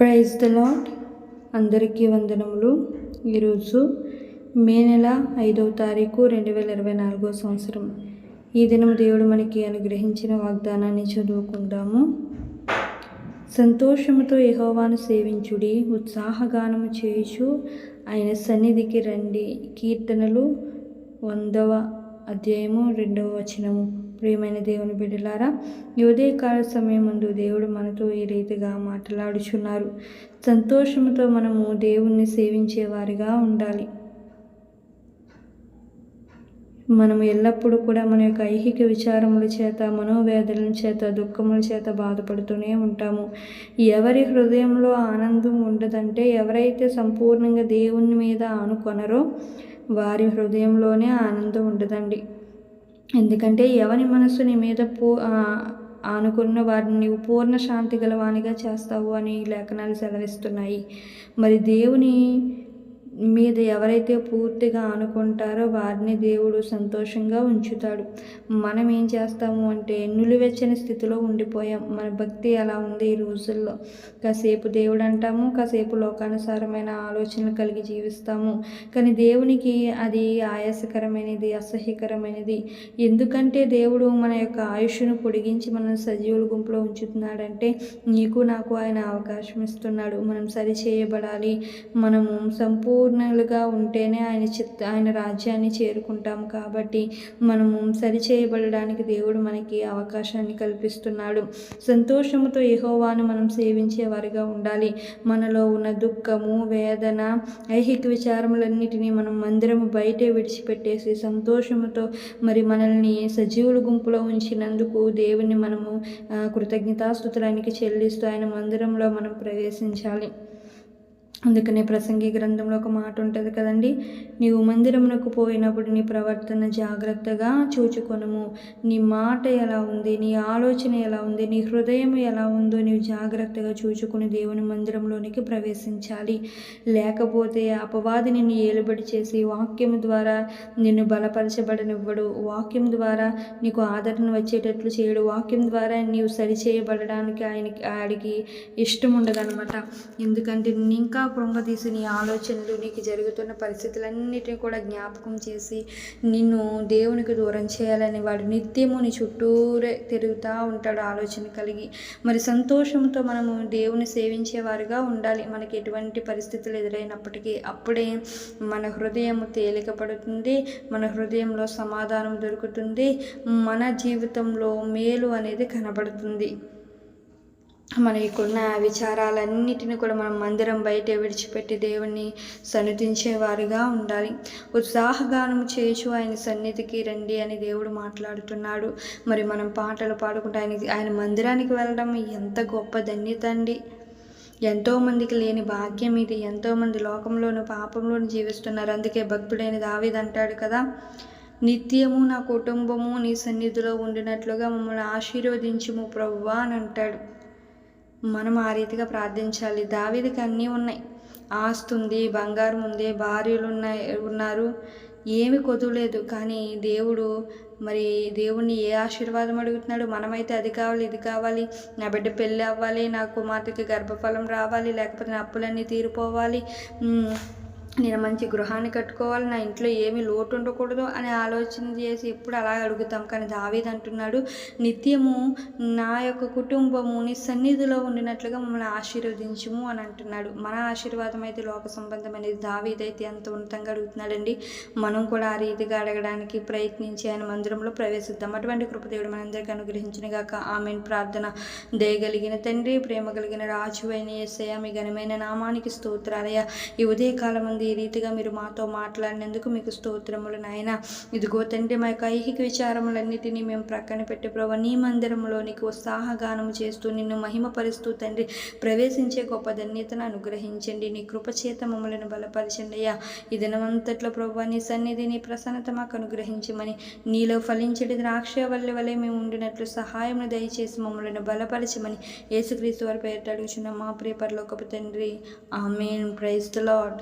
Praise the lord అందరికీ వందనములు. ఈరోజు మే నెల ఐదవ తారీఖు రెండు వేల ఇరవై నాలుగో సంవత్సరం. ఈ దినం దేవుడు మనకి అనుగ్రహించిన వాగ్దానాన్ని చదువుకుందాము. సంతోషముతో యహోవాను సేవించుడి ఉత్సాహగానము చేయుచు ఆయన సన్నిధికి రండి. కీర్తనలు వందవ అధ్యాయము రెండవ వచనము. ప్రియమైన దేవుని బిడ్డలారా ఈ కాల సమయం ముందు దేవుడు మనతో ఈ రీతిగా మాట్లాడుచున్నారు. సంతోషంతో మనము దేవుణ్ణి సేవించేవారిగా ఉండాలి. మనము ఎల్లప్పుడూ కూడా మన యొక్క ఐహిక విచారముల చేత మనోవేదనల చేత దుఃఖముల చేత బాధపడుతూనే ఉంటాము. ఎవరి హృదయంలో ఆనందం ఉండదంటే ఎవరైతే సంపూర్ణంగా దేవుని మీద ఆనుకొనరో వారి హృదయంలోనే ఆనందం ఉండదండి. ఎందుకంటే ఎవరి మనస్సు నీ మీద పూ ఆనుకున్న వారిని నీవు పూర్ణ శాంతి గలవానిగా చేస్తావు అని లేఖనాలు సెలవిస్తున్నాయి. మరి దేవుని మీద ఎవరైతే పూర్తిగా ఆనుకుంటారో వారిని దేవుడు సంతోషంగా ఉంచుతాడు. మనం ఏం చేస్తాము అంటే నులివెచ్చని స్థితిలో ఉండిపోయాం. మన భక్తి అలా ఉంది ఈ రోజుల్లో. కాసేపు దేవుడు అంటాము కాసేపు లోకానుసారమైన ఆలోచనలు కలిగి జీవిస్తాము. కానీ దేవునికి అది ఆయాసకరమైనది అసహ్యకరమైనది. ఎందుకంటే దేవుడు మన యొక్క ఆయుష్ను పొడిగించి మనం సజీవుల గుంపులో ఉంచుతున్నాడంటే నీకు నాకు ఆయన అవకాశం ఇస్తున్నాడు. మనం సరి చేయబడాలి. మనము సంపూర్ణలుగా ఉంటేనే ఆయన చిత్త ఆయన రాజ్యాన్ని చేరుకుంటాం కాబట్టి మనము చేయబడడానికి దేవుడు మనకి అవకాశాన్ని కల్పిస్తున్నాడు. సంతోషముతో యహోవాను మనం సేవించే వారిగా ఉండాలి. మనలో ఉన్న దుఃఖము వేదన ఐహిక విచారములన్నిటినీ మనం మందిరము బయటే విడిచిపెట్టేసి సంతోషముతో మరి మనల్ని సజీవుల గుంపులో ఉంచినందుకు దేవుని మనము కృతజ్ఞతాస్థుతులనికి చెల్లిస్తూ ఆయన మందిరంలో మనం ప్రవేశించాలి. అందుకనే ప్రసంగి గ్రంథంలో ఒక మాట ఉంటుంది కదండి నీవు మందిరమునకు పోయినప్పుడు నీ ప్రవర్తన జాగ్రత్తగా చూచుకొనము. నీ మాట ఎలా ఉంది నీ ఆలోచన ఎలా ఉంది నీ హృదయం ఎలా ఉందో నీవు జాగ్రత్తగా చూచుకుని దేవుని మందిరంలోనికి ప్రవేశించాలి. లేకపోతే అపవాది నిన్ను ఏలుబడి చేసి వాక్యం ద్వారా నిన్ను బలపరచబడనివ్వడు. వాక్యం ద్వారా నీకు ఆదరణ వచ్చేటట్లు చేయడు. వాక్యం ద్వారా నీవు సరిచేయబడడానికి ఆయనకి ఆడికి ఇష్టం ఉండదనమాట ఎందుకంటే ఇంకా కృంగదీసి నీ ఆలోచనలు నీకు జరుగుతున్న పరిస్థితులన్నిటిని కూడా జ్ఞాపకం చేసి నిన్ను దేవునికి దూరం చేయాలని వాడు నిత్యము నీ చుట్టూరే తిరుగుతూ ఉంటాడు ఆలోచన కలిగి. మరి సంతోషంతో మనము దేవుని సేవించేవారుగా ఉండాలి. మనకి ఎటువంటి పరిస్థితులు ఎదురైనప్పటికీ అప్పుడే మన హృదయం తేలిక పడుతుంది మన హృదయంలో సమాధానం దొరుకుతుంది మన జీవితంలో మేలు అనేది కనబడుతుంది. మనకున్న విచారాలన్నిటిని కూడా మనం మందిరం బయట విడిచిపెట్టి దేవుణ్ణి సన్నిధించేవారుగా ఉండాలి. ఉత్సాహగానం చేచు ఆయన సన్నిధికి రండి అని దేవుడు మాట్లాడుతున్నాడు. మరి మనం పాటలు పాడుకుంటే ఆయన ఆయన మందిరానికి వెళ్ళడం ఎంత గొప్ప ధన్యత అండి. ఎంతోమందికి లేని భాగ్యం ఇది. ఎంతోమంది లోకంలోను పాపంలోను జీవిస్తున్నారు. అందుకే భక్తుడైన దావిదంటాడు కదా నిత్యము నా కుటుంబము నీ సన్నిధిలో ఉండినట్లుగా మమ్మల్ని ఆశీర్వదించుము ప్రవ్వా అని అంటాడు. మనం ఆ రీతిగా ప్రార్థించాలి. దావిదికి అన్నీ ఉన్నాయి. ఆస్తుంది బంగారం ఉంది భార్యలు ఉన్నాయి ఉన్నారు. ఏమి కొదులేదు కానీ దేవుడు మరి దేవుణ్ణి ఏ ఆశీర్వాదం అడుగుతున్నాడు? మనమైతే అది కావాలి ఇది కావాలి. నా బిడ్డ పెళ్ళి అవ్వాలి నా కుమార్తెకి గర్భఫలం రావాలి లేకపోతే నా అప్పులన్నీ తీరిపోవాలి. నేను మంచి గృహాన్ని కట్టుకోవాలి నా ఇంట్లో ఏమీ లోటు ఉండకూడదు అని ఆలోచన చేసి ఎప్పుడు అలా అడుగుతాం. కానీ దావీద్ అంటున్నాడు నిత్యము నా యొక్క కుటుంబము నీ సన్నిధిలో ఉండినట్లుగా మమ్మల్ని ఆశీర్వదించుము అని అంటున్నాడు. మన ఆశీర్వాదం అయితే లోక సంబంధమైనది దావీదైతే ఎంత ఉన్నతంగా అడుగుతున్నాడండి. మనం కూడా ఆ రీతిగా అడగడానికి ప్రయత్నించి ఆయన మందిరంలో ప్రవేశిద్దాం. అటువంటి కృపదేవుడు మనందరికీ అనుగ్రహించిన గాక. ఆమె ప్రార్థన దయగలిగిన తండ్రి ప్రేమ కలిగిన రాజు అయిన ఎస్ఐ మీ ఘనమైన నామానికి స్తోత్రాలయ ఈ ఉదయకాలం మంది ఈ రీతిగా మీరు మాతో మాట్లాడినందుకు మీకు స్తోత్రములు నాయన. ఇదిగో తండ్రి మా యొక్క ఐహిక విచారములన్నిటినీ మేము ప్రక్కన పెట్టి ప్రభు నీ మందిరంలో నీకు ఉత్సాహగానము చేస్తూ నిన్ను మహిమపరుస్తూ తండ్రి ప్రవేశించే గొప్ప ధన్యతను అనుగ్రహించండి. నీ కృపచేత మమ్మలను బలపరచండి అయ్యా. ఈ దినమంతట్లో ప్రభు నీ సన్నిధి నీ ప్రసన్నత మాకు అనుగ్రహించమని నీలో ఫలించడి ద్రాక్ష వల్ల వలె మేము ఉండినట్లు సహాయం దయచేసి మమ్మల్ని బలపరచమని యేసుక్రీస్తు వారి పేరు అడుగుచున్న. మా ప్రియ పరలోకపు తండ్రి ఆమెన్. Praise lord